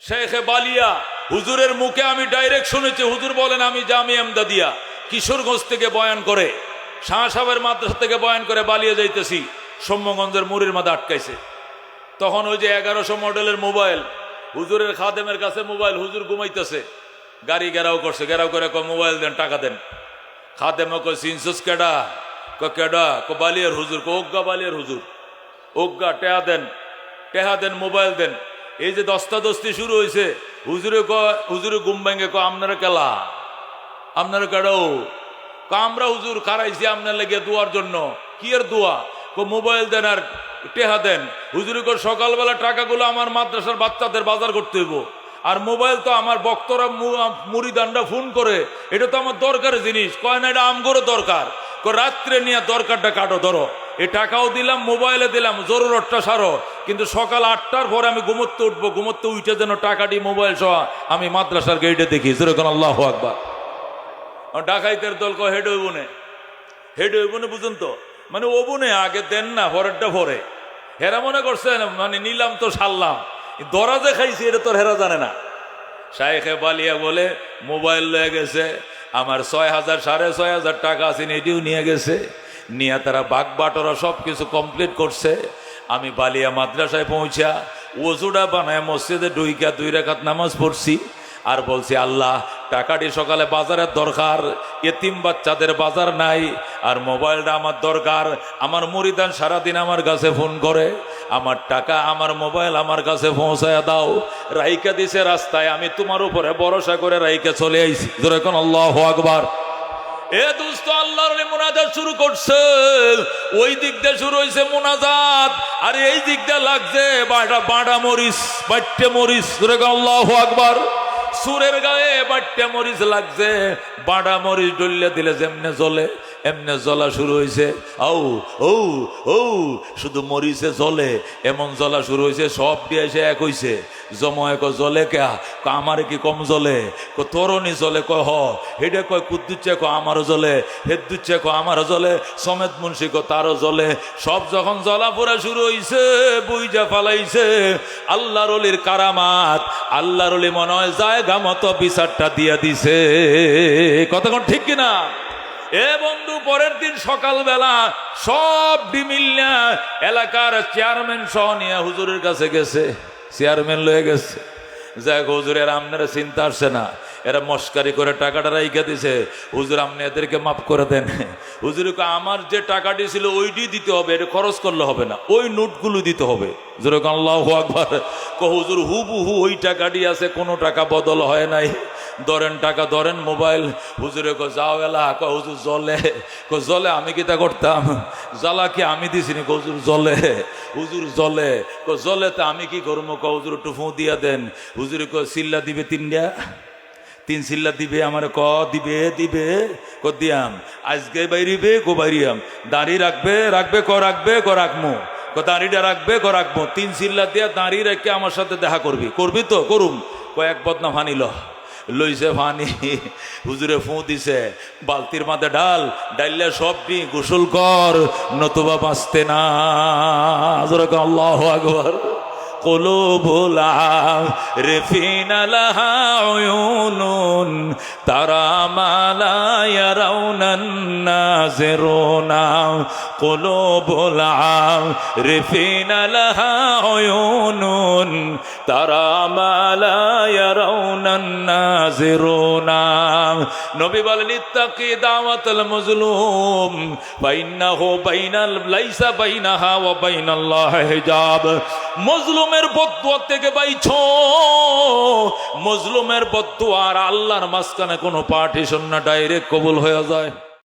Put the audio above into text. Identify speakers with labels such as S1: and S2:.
S1: শেখে বালিয়া, হুজুরের মুখে আমি ডাইরেক্ট শুনেছি, হুজুর বলেন, আমি জামি আমদাদিয়া, কিশোরগঞ্জ থেকে বয়ান করে, শাহ সাহেবের মাদ্রাসা থেকে বয়ান করে বালিয়া যাইতেছি, সৌম্যগঞ্জের মুড়ির মাথা আটকাইছে। তখন ওই যে এগারোশো মডেলের মোবাইল, হুজুরের খাদেমের কাছে মোবাইল, হুজুর ঘুমাইতেছে। গাড়ি গেরাও করছে গেরাও করে কয়, মোবাইল দেন, টাকা দেন। খাদেমে কয় সিনসুস কেডা? ক কেডা? কো বালিয়ার হুজুর। ক ওগ্গা বালিয়ার হুজুর। ওগ্গা, টেহা দেন টেহা দেন, মোবাইল দেন। এই যে দস্তা দস্তি শুরু হয়েছে, হুজুরে ক হুজুরে ঘুম ভেঙে ক আপনারা কেলা? আপনারা কেডাও আমরা হুজুর খারাইছি আপনার লেগে দোয়ার জন্য। কি এর দোয়া? কো মোবাইল দেন আর টেহা দেন। হুজুরে কো সকালবেলা টাকাগুলো আমার মাদ্রাসার বাচ্চাদের বাজার করতে হইব। আর মোবাইল তো আমার বক্তরা মুড়িদানরা ফোন করে। এটা তো আমার দরকারের জিনিস। কয়, না, এটা আমগরও দরকার। রাত্রে নিয়ে দরকারটা কাটো, ধরো। এই টাকাও দিলাম, মোবাইলে দিলাম, জরুরতটা সারো। কিন্তু সকাল আটটার পরে আমি ঘুমোতে উঠবো, ঘুমোতে উঠে যেন টাকাটি মোবাইল সহ আমি মাদ্রাসার গেইটে দেখি। যেরকম আল্লাহ আকবার। ডাকাইতের দল কয়, হেড হইবনে হেড হইবনে বুঝুন তো। মানে ওবনে আগে দেন না, পরেরটা পরে। হেরা মনে করছেন মানে নিলাম তো সারলাম। দরা যে খাইছি, এটা তোর হেরা জানে না। শাইখে বালিয়া বলে, মোবাইল লয়ে গেছে। আমার ছয় হাজার, সাড়ে ছয় হাজার টাকা আছে, এটিও নিয়ে গেছে। নিয়ে তারা বাঘ বাটরা সব কিছু কমপ্লিট করছে। আমি বালিয়া মাদ্রাসায় পৌঁছা ওজুটা বানায় মসজিদে ডুইকা দুই রেখাত নামাজ পড়ছি আর বলছি, আল্লাহ, টাকাটি সকালে বাজারের দরকার, এতিম বাচ্চাদের বাজার নাই আর মোবাইলটা আমার দরকার, আমার মরিদান সারাদিন আমার কাছে ফোন করে, আমার টাকা আমার মোবাইল আমার কাছে পৌঁছায় দাও, রাইকা দিছে রাস্তায়, আমি তোমার উপরে ভরসা করে রাইকা চলে আইছি। যেরকম আল্লাহ আকবার। এ দুস্থ আল্লাহর মোনাজাত শুরু করছে ওই দিক দিয়ে শুরু হয়েছে মোনাজাত। আর এই দিক দিয়ে লাগছে বাটা বাটা মরিস বাট্টে মরিস আল্লাহ আকবার। সুরের গায়ে বাট্টে মরিচ লাগছে। বাড়া মরিচ ডলিয়া দিলে যেমনে জ্বলে। এমনে জ্বলা শুরু হয়েছে ও ও ও শুধু মরিচে জ্বলে, এমন জ্বলা শুরু হয়েছে সব দিয়ে এসে এক হইছে। জময় ক জ্বলে কে? আমার কি কম জ্বলে? ক, তরণি জ্বলে, ক, হ। হেডে কয় কুদ্দুচ্ছে ক, আমারও জ্বলে। হেদ্দুচ্ছে ক, আমারও জ্বলে। সমেত মুন্সি ক, তারও জ্বলে। সব যখন জ্বলা পোড়া শুরু হইছে, বুইজা ফালাইছে। আল্লাহর অলির কারামাত, আল্লাহর অলি মনে হয় জায়গা মতো বিচারটা দিয়া দিছে। কতক্ষণ ঠিক কিনা? এ বন্ধু, পরের দিন সকালবেলা সব ডিমিল্লা এলাকার চেয়ারম্যান সহ নিয়ে হুজুরের কাছে গেছে। চেয়ারম্যান লয়ে গেছে। যাক, হুজুরের আপনারা চিন্তা আসছে না। এরা মস্কারি করে টাকাটা রাইখা দিছে। হুজুর আপনি এদেরকে মাফ করে দেন। হুজুর কয়, আমার যে টাকাটি ছিল ওইটি দিতে হবে এটা খরচ করলে হবে না। ওই নোটগুলো দিতে হবে। যেরকম আল্লাহ হুজুর হুবু ওই টাকাটি আছে কোনো টাকা বদল হয় নাই। ধরেন টাকা ধরেন মোবাইল। হুজুরে কো যাও এলা। ক হুজুর জলে। ক জলে আমি কি তা করতাম? জ্বালা কি আমি দিছিনি? ক হুজুর জলে। হুজুর জলে। ক জলে তা আমি কি করব? ক হুজুর একটু দিয়া দেন। হুজুরে কো সিল্লা দিবে তিনটা? তিন সিল্লা দিবে, আমার ক দিবে দিবে। ক দিয়াম? আজকে বাইরিবে, কো বাইরিয়াম। দাড়ি রাখবে রাখবে, ক রাখবে, ক রাখমো। ক দাড়িটা রাখবে, ক রাখব তিন সিল্লা দিয়া দাঁড়িয়ে রেখে আমার সাথে দেখা করবি। করবি তো? করুম। কয়েক বদনা ফানিল লইছে ফানি। হুজুরে ফু দিছে। বালতির মাথায় ডাল ডাইলে সব নি, গোসল কর, নতুবা বাঁচতে না। আল্লাহ আকবর। قلوب العارفين لها عيون ترى ما لا يرون الناظرون قلوب العارفين لها عيون ترى ما لا يرون الناظرون নবী বলেন, ইত্তাকি দাওয়াতুল মাজলুম, বাইনাহু বাইনাল, লাইসা বাইনাহা ওয়া বাইনাল্লাহ হিজাব। মজলুমের বদুয়া থেকে বাইছো। মজলুমের বদুয়া আর আল্লাহর মাঝখানে কোনো পার্টিশন না, ডাইরেক্ট কবুল হয়ে যায়।